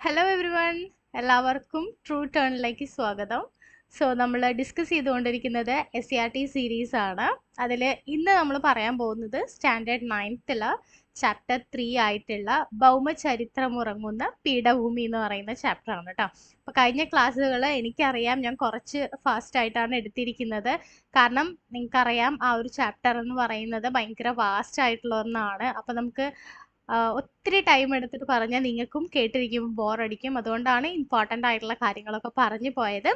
Hello everyone എല്ലാവർക്കും true ടേണിലേക്ക് സ്വാഗതം. സോ നമ്മൾ ഡിസ്കസ് ചെയ്തുകൊണ്ടിരിക്കുന്നത് S C R T series ആണ്. അതിൽ ഇന്ന് നമ്മൾ പറയാൻ പോകുന്നത് സ്റ്റാൻഡേർഡ് നയൻത്തിൽ ചാപ്റ്റർ ത്രീ ആയിട്ടുള്ള ഭൗമചരിത്രമുറങ്ങുന്ന പീഠഭൂമി എന്ന് പറയുന്ന ചാപ്റ്റർ ആണ് കേട്ടോ അപ്പോൾ കഴിഞ്ഞ ക്ലാസ്സുകൾ എനിക്കറിയാം ഞാൻ കുറച്ച് ഫാസ്റ്റ് ആയിട്ടാണ് എടുത്തിരിക്കുന്നത്. കാരണം നിങ്ങൾക്കറിയാം ആ ഒരു ചാപ്റ്റർ എന്ന് പറയുന്നത് ഭയങ്കര വാസ്റ്റ് ആയിട്ടുള്ള ഒന്നാണ്. അപ്പോൾ നമുക്ക് ഒത്തിരി ടൈം എടുത്തിട്ട് പറഞ്ഞാൽ നിങ്ങൾക്കും കേട്ടിരിക്കുമ്പോൾ ബോറടിക്കും. അതുകൊണ്ടാണ് ഇമ്പോർട്ടന്റ് ആയിട്ടുള്ള കാര്യങ്ങളൊക്കെ പറഞ്ഞു പോയത്.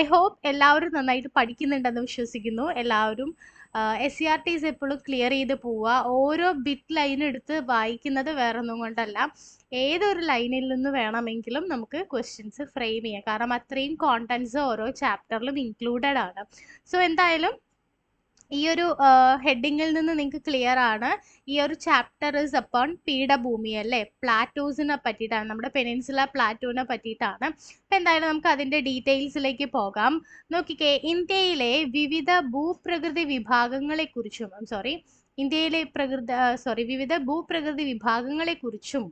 ഐ ഹോപ്പ് എല്ലാവരും നന്നായിട്ട് പഠിക്കുന്നുണ്ടെന്ന് വിശ്വസിക്കുന്നു. എല്ലാവരും എസ് സി ആർ ടീസ് എപ്പോഴും ക്ലിയർ ചെയ്ത് പോവുക. ഓരോ ബിറ്റ് ലൈൻ എടുത്ത് വായിക്കുന്നത് വേറൊന്നും കൊണ്ടല്ല. ഏതൊരു ലൈനിൽ നിന്ന് വേണമെങ്കിലും നമുക്ക് ക്വസ്റ്റ്യൻസ് ഫ്രെയിം ചെയ്യാം. കാരണം അത്രയും കോണ്ടൻസ് ഓരോ ചാപ്റ്ററിലും ഇൻക്ലൂഡഡ് ആണ്. സോ എന്തായാലും ഈ ഒരു ഹെഡിങ്ങിൽ നിന്ന് നിങ്ങൾക്ക് ക്ലിയർ ആണ്. ഈ ഒരു ചാപ്റ്റർ ഇസ് അപ്പോൺ പീഠഭൂമി അല്ലേ? പ്ലാറ്റോസിനെ പറ്റിയിട്ടാണ് നമ്മുടെ പെനിൻസുല പ്ലാറ്റോനെ പറ്റിയിട്ടാണ്. അപ്പം എന്തായാലും നമുക്ക് അതിന്റെ ഡീറ്റെയിൽസിലേക്ക് പോകാം. നോക്കിക്കേ ഇന്ത്യയിലെ വിവിധ ഭൂപ്രകൃതി വിഭാഗങ്ങളെക്കുറിച്ചും സോറി ഇന്ത്യയിലെ പ്രകൃതി സോറി വിവിധ ഭൂപ്രകൃതി വിഭാഗങ്ങളെക്കുറിച്ചും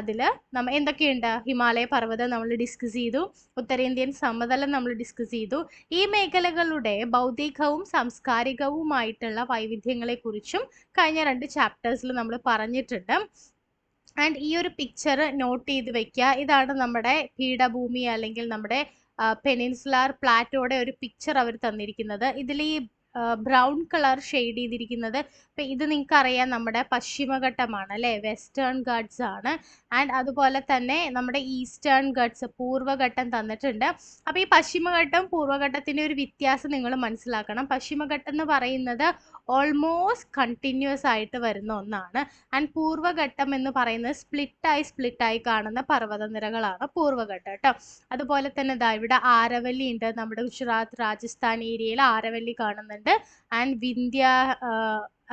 അതിൽ നമ്മ എന്തൊക്കെയുണ്ട്? ഹിമാലയ പർവതം നമ്മൾ ഡിസ്കസ് ചെയ്തു. ഉത്തരേന്ത്യൻ സമതലം നമ്മൾ ഡിസ്കസ് ചെയ്തു. ഈ മേഖലകളുടെ ഭൗതികവും സാംസ്കാരികവുമായിട്ടുള്ള വൈവിധ്യങ്ങളെക്കുറിച്ചും കഴിഞ്ഞ രണ്ട് ചാപ്റ്റേഴ്സിൽ നമ്മൾ പറഞ്ഞിട്ടുണ്ട്. ആൻഡ് ഈ ഒരു പിക്ചർ നോട്ട് ചെയ്ത് വെക്കുക ഇതാണ് നമ്മുടെ പീഠഭൂമി അല്ലെങ്കിൽ നമ്മുടെ പെനിൻസുലാർ പ്ലാറ്റോയുടെ ഒരു പിക്ചർ അവർ തന്നിരിക്കുന്നത്. ഇതിൽ ഈ ബ്രൗൺ കളർ ഷെയ്ഡ് ചെയ്തിരിക്കുന്നത്. അപ്പോൾ ഇത് നിങ്ങൾക്ക് അറിയാം നമ്മുടെ പശ്ചിമഘട്ടമാണ് അല്ലേ വെസ്റ്റേൺ ഗഡ്സ് ആണ്. ആൻഡ് അതുപോലെ തന്നെ നമ്മുടെ ഈസ്റ്റേൺ ഗഡ്സ് പൂർവഘട്ടം തന്നിട്ടുണ്ട്. അപ്പോൾ ഈ പശ്ചിമഘട്ടം പൂർവഘട്ടത്തിന്റെ ഒരു വ്യത്യാസം നിങ്ങൾ മനസ്സിലാക്കണം. പശ്ചിമഘട്ടം എന്ന് പറയുന്നത് ഓൾമോസ്റ്റ് കണ്ടിന്യൂസ് ആയിട്ട് വരുന്ന ഒന്നാണ്. ആൻഡ് പൂർവഘട്ടം എന്ന് പറയുന്നത് സ്പ്ലിറ്റായി സ്പ്ലിറ്റായി കാണുന്ന പർവതനിരകളാണ് പൂർവഘട്ടം കേട്ടോ. അതുപോലെ തന്നെ ഇതാ ഇവിടെ ആരവല്ലി ഉണ്ട്. നമ്മുടെ ഗുജറാത്ത് രാജസ്ഥാൻ ഏരിയയിൽ ആരവല്ലി കാണുന്നുണ്ട്. ആൻഡ് വിന്ധ്യ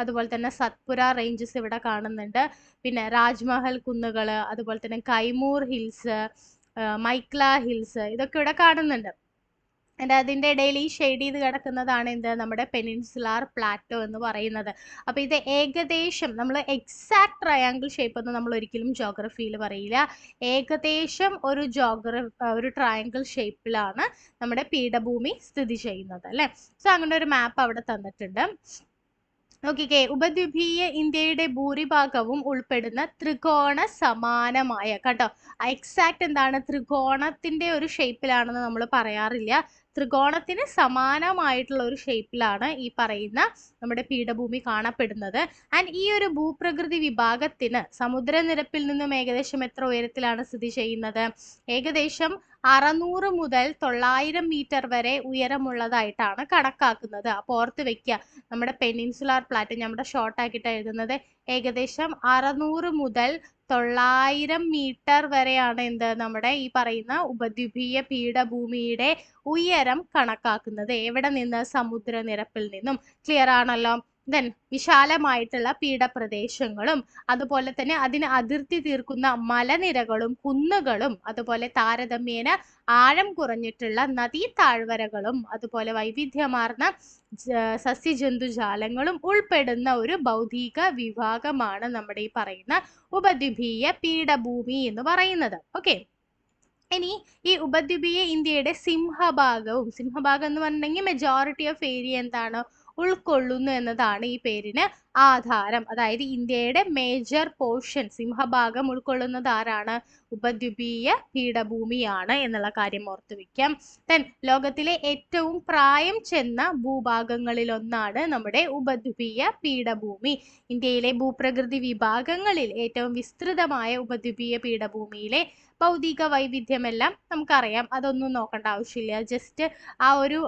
അതുപോലെ തന്നെ സത്പുര റേഞ്ചസ് ഇവിടെ കാണുന്നുണ്ട്. പിന്നെ രാജ്മഹൽ കുന്നുകൾ അതുപോലെ തന്നെ കൈമൂർ ഹിൽസ് മൈക്ല ഹിൽസ് ഇതൊക്കെ ഇവിടെ കാണുന്നുണ്ട്. ആൻഡ് അതിന്റെ ഇടയിൽ ഈ ഷെയ്ഡ് ചെയ്ത് കിടക്കുന്നതാണ് എന്ത് നമ്മുടെ പെനിൻസുലാർ പ്ലാറ്റോ എന്ന് പറയുന്നത്. അപ്പോൾ ഇത് ഏകദേശം നമ്മൾ എക്സാക്ട് ട്രയാങ്കിൾ ഷേപ്പ് ഒന്നും നമ്മൾ ഒരിക്കലും ജോഗ്രഫിയിൽ പറയില്ല. ഏകദേശം ഒരു ജോഗ്ര ഒരു ട്രയാങ്കിൾ ഷേപ്പിലാണ് നമ്മുടെ പീഠഭൂമി സ്ഥിതി ചെയ്യുന്നത് അല്ലേ? സോ അങ്ങനെ ഒരു മാപ്പ് അവിടെ തന്നിട്ടുണ്ട്. നോക്കിക്കേ ഉപദ്വീപീയ ഇന്ത്യയുടെ ഭൂരിഭാഗവും ഉൾപ്പെടുന്ന ത്രികോണ സമാനമായ കേട്ടോ എക്സാക്ട് എന്താണ്? ത്രികോണത്തിന്റെ ഒരു ഷേപ്പിലാണെന്ന് നമ്മൾ പറയാറില്ല. ത്രികോണത്തിന് സമാനമായിട്ടുള്ള ഒരു ഷേപ്പിലാണ് ഈ പറയുന്ന നമ്മുടെ പീഠഭൂമി കാണപ്പെടുന്നത്. ആൻഡ് ഈ ഒരു ഭൂപ്രകൃതി വിഭാഗത്തിന് സമുദ്രനിരപ്പിൽ നിന്നും ഏകദേശം എത്ര ഉയരത്തിലാണ് സ്ഥിതി ചെയ്യുന്നത്? ഏകദേശം അറുന്നൂറ് മുതൽ തൊള്ളായിരം മീറ്റർ വരെ ഉയരമുള്ളതായിട്ടാണ് കണക്കാക്കുന്നത്. അപ്പോൾ ഓർത്ത് വെക്കുക നമ്മുടെ പെനിൻസുലാർ പ്ലാറ്റ് നമ്മുടെ ഷോർട്ട് എഴുതുന്നത്. ഏകദേശം അറുന്നൂറ് മുതൽ തൊള്ളായിരം മീറ്റർ വരെയാണ് എന്ത് നമ്മുടെ ഈ പറയുന്ന ഉപദ്വീപീയ പീഠഭൂമിയുടെ ഉയരം കണക്കാക്കുന്നത്. എവിടെ നിന്ന്? സമുദ്രനിരപ്പിൽ നിന്നും. ക്ലിയർ ആണല്ലോ? ദെൻ വിശാലമായിട്ടുള്ള പീഠപ്രദേശങ്ങളും അതുപോലെ തന്നെ അതിന് അതിർത്തി തീർക്കുന്ന മലനിരകളും കുന്നുകളും അതുപോലെ താരതമ്യേന ആഴം കുറഞ്ഞിട്ടുള്ള നദീ താഴ്വരകളും അതുപോലെ വൈവിധ്യമാർന്ന സസ്യജന്തുജാലങ്ങളും ഉൾപ്പെടുന്ന ഒരു ഭൗതിക വിഭാഗമാണ് നമ്മുടെ ഈ പറയുന്ന ഉപദ്വീപീയ പീഠഭൂമി എന്ന് പറയുന്നത്. ഓക്കെ? ഇനി ഈ ഉപദ്വീപീയ ഇന്ത്യയുടെ സിംഹഭാഗവും സിംഹഭാഗം എന്ന് പറഞ്ഞിട്ടുണ്ടെങ്കിൽ മെജോറിറ്റി ഓഫ് ഏരിയ എന്താണ് ഉൾക്കൊള്ളുന്നു എന്നതാണ് ഈ പേരിന് ആധാരം അതായത് ഇന്ത്യയുടെ മേജർ പോർഷൻ സിംഹഭാഗം ഉൾക്കൊള്ളുന്നത് ആരാണ്? ഉപദ്വീപീയ പീഠഭൂമിയാണ് എന്നുള്ള കാര്യം ഓർത്തു വയ്ക്കാം ദെൻ ലോകത്തിലെ ഏറ്റവും പ്രായം ചെന്ന ഭൂഭാഗങ്ങളിലൊന്നാണ് നമ്മുടെ ഉപദ്വീപീയ പീഠഭൂമി. ഇന്ത്യയിലെ ഭൂപ്രകൃതി വിഭാഗങ്ങളിൽ ഏറ്റവും വിസ്തൃതമായ ഉപദ്വീപീയ പീഠഭൂമിയിലെ ഭൗതിക വൈവിധ്യമെല്ലാം നമുക്കറിയാം. അതൊന്നും നോക്കേണ്ട ആവശ്യമില്ല. ജസ്റ്റ് ആ ഒരു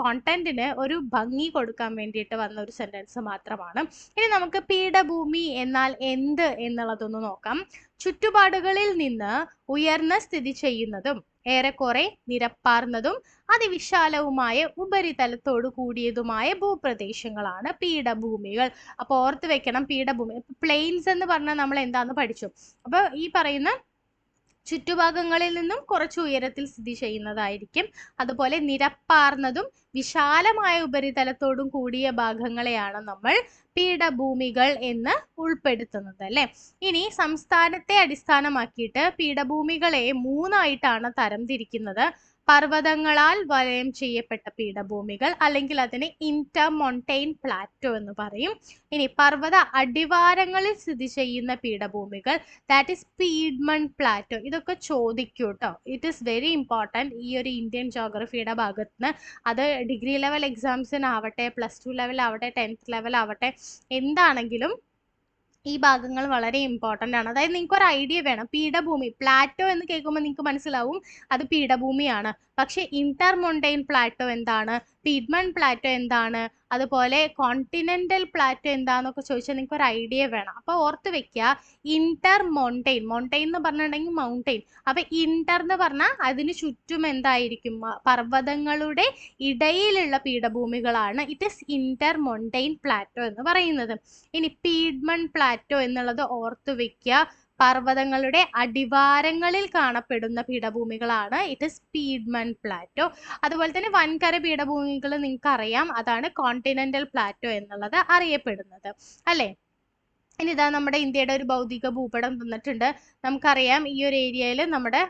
കോണ്ടന്റിന് ഒരു ഭംഗി കൊടുക്കാൻ വേണ്ടിയിട്ട് വന്ന ഒരു സെന്റൻസ് മാത്രമാണ്. ഇനി നമുക്ക് പീഠഭൂമി എന്നാൽ എന്ത് എന്നുള്ളതൊന്ന് നോക്കാം. ചുറ്റുപാടുകളിൽ നിന്ന് ഉയർന്ന സ്ഥിതി ചെയ്യുന്നതും ഏറെക്കുറെ നിരപ്പാർന്നതും അതിവിശാലവുമായ ഉപരിതലത്തോട് കൂടിയതുമായ ഭൂപ്രദേശങ്ങളാണ് പീഠഭൂമികൾ. അപ്പോൾ ഓർത്ത് വെക്കണം പീഠഭൂമി. പ്ലെയിൻസ് എന്ന് പറഞ്ഞാൽ നമ്മൾ എന്താന്ന് പഠിച്ചു? അപ്പോൾ ഈ പറയുന്ന ചുറ്റുഭാഗങ്ങളിൽ നിന്നും കുറച്ച് ഉയരത്തിൽ സ്ഥിതി ചെയ്യുന്നതായിരിക്കും. അതുപോലെ നിരപ്പാർന്നതും വിശാലമായ ഉപരിതലത്തോടും കൂടിയ ഭാഗങ്ങളെയാണ് നമ്മൾ പീഠഭൂമികൾ എന്ന് ഉൾപ്പെടുത്തുന്നത് അല്ലെ? ഇനി സംസ്ഥാനത്തെ അടിസ്ഥാനമാക്കിയിട്ട് പീഠഭൂമികളെ മൂന്നായിട്ടാണ് തരംതിരിക്കുന്നത്. പർവതങ്ങളാൽ വലയം ചെയ്യപ്പെട്ട പീഠഭൂമികൾ അല്ലെങ്കിൽ അതിനെ ഇന്റർ മൊണ്ടൈൻ പ്ലാറ്റോ എന്ന് പറയും. ഇനി പർവത അടിവാരങ്ങളിൽ സ്ഥിതി ചെയ്യുന്ന പീഠഭൂമികൾ ദാറ്റ് ഇസ് പീഡ്മൺ പ്ലാറ്റോ ഇതൊക്കെ ചോദിക്കും കേട്ടോ ഇറ്റ് ഈസ് വെരി ഇമ്പോർട്ടന്റ് ഈ ഒരു ഇന്ത്യൻ ജോഗ്രഫിയുടെ ഭാഗത്ത് നിന്ന് അത് ഡിഗ്രി ലെവൽ എക്സാംസിനാവട്ടെ പ്ലസ് ടു ലെവൽ ആവട്ടെ ടെൻത്ത് ലെവൽ ആവട്ടെ എന്താണെങ്കിലും ഈ ഭാഗങ്ങൾ വളരെ ഇമ്പോർട്ടന്റ് ആണ്. അതായത് നിങ്ങൾക്ക് ഒരു ഐഡിയ വേണം. പീഠഭൂമി പ്ലാറ്റോ എന്ന് കേൾക്കുമ്പോൾ നിങ്ങൾക്ക് മനസ്സിലാവും അത് പീഠഭൂമിയാണ്. പക്ഷേ ഇന്റർമൊണ്ടൈൻ പ്ലാറ്റോ എന്താണ്? പീഡ്മൺ പ്ലാറ്റോ എന്താണ്? അതുപോലെ കോണ്ടിനെന്റൽ പ്ലാറ്റോ എന്താണെന്നൊക്കെ ചോദിച്ചാൽ നിങ്ങൾക്ക് ഒരു ഐഡിയ വേണം. അപ്പോൾ ഓർത്ത് വെക്കുക ഇന്റർ മൗണ്ടെയിൻ മൗണ്ടെയിൻ എന്ന് പറഞ്ഞിട്ടുണ്ടെങ്കിൽ മൗണ്ടെയിൻ അപ്പോൾ ഇന്റർ എന്ന് പറഞ്ഞാൽ അതിന് ചുറ്റും എന്തായിരിക്കും? പർവതങ്ങളുടെ ഇടയിലുള്ള പീഠഭൂമികളാണ്. It is intermontane plateau എന്ന് പറയുന്നത്. ഇനി പീഡ്മൺ പ്ലാറ്റോ എന്നുള്ളത് ഓർത്ത് വെക്കുക പർവതങ്ങളുടെ അടിവാരങ്ങളിൽ കാണപ്പെടുന്ന പീഠഭൂമികളാണ്. ഇറ്റ് ഇസ് പീഡ്മൻ പ്ലാറ്റോ അതുപോലെ തന്നെ വൻകര പീഠഭൂമികൾ നിങ്ങൾക്ക് അറിയാം അതാണ് കോണ്ടിനെന്റൽ പ്ലാറ്റോ എന്നുള്ളത് അറിയപ്പെടുന്നത്. അല്ലേ? ഇനി ഇതാ നമ്മുടെ ഇന്ത്യയുടെ ഒരു ഭൗതിക ഭൂപടം തന്നിട്ടുണ്ട് നമുക്കറിയാം ഈ ഒരു ഏരിയയിൽ നമ്മുടെ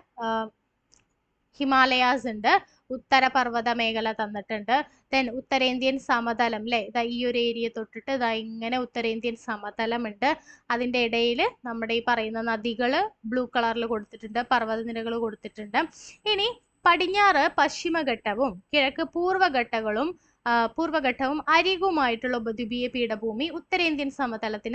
ഹിമാലയാസ് ഉണ്ട്. ഉത്തര പർവത മേഖല തന്നിട്ടുണ്ട്. ദെൻ ഉത്തരേന്ത്യൻ സമതലം അല്ലേ ഇതാ ഈ ഒരു ഏരിയ തൊട്ടിട്ട് ഇതാ ഇങ്ങനെ ഉത്തരേന്ത്യൻ സമതലമുണ്ട്. അതിന്റെ ഇടയിൽ നമ്മുടെ ഈ പറയുന്ന നദികൾ ബ്ലൂ കളറിൽ കൊടുത്തിട്ടുണ്ട് പർവതനിരകൾ കൊടുത്തിട്ടുണ്ട്. ഇനി പടിഞ്ഞാറ് പശ്ചിമഘട്ടവും കിഴക്ക് പൂർവഘട്ടങ്ങളും പൂർവഘട്ടവും അരികുമായിട്ടുള്ള ഉപദ്വീപീയ പീഠഭൂമി ഉത്തരേന്ത്യൻ സമതലത്തിന്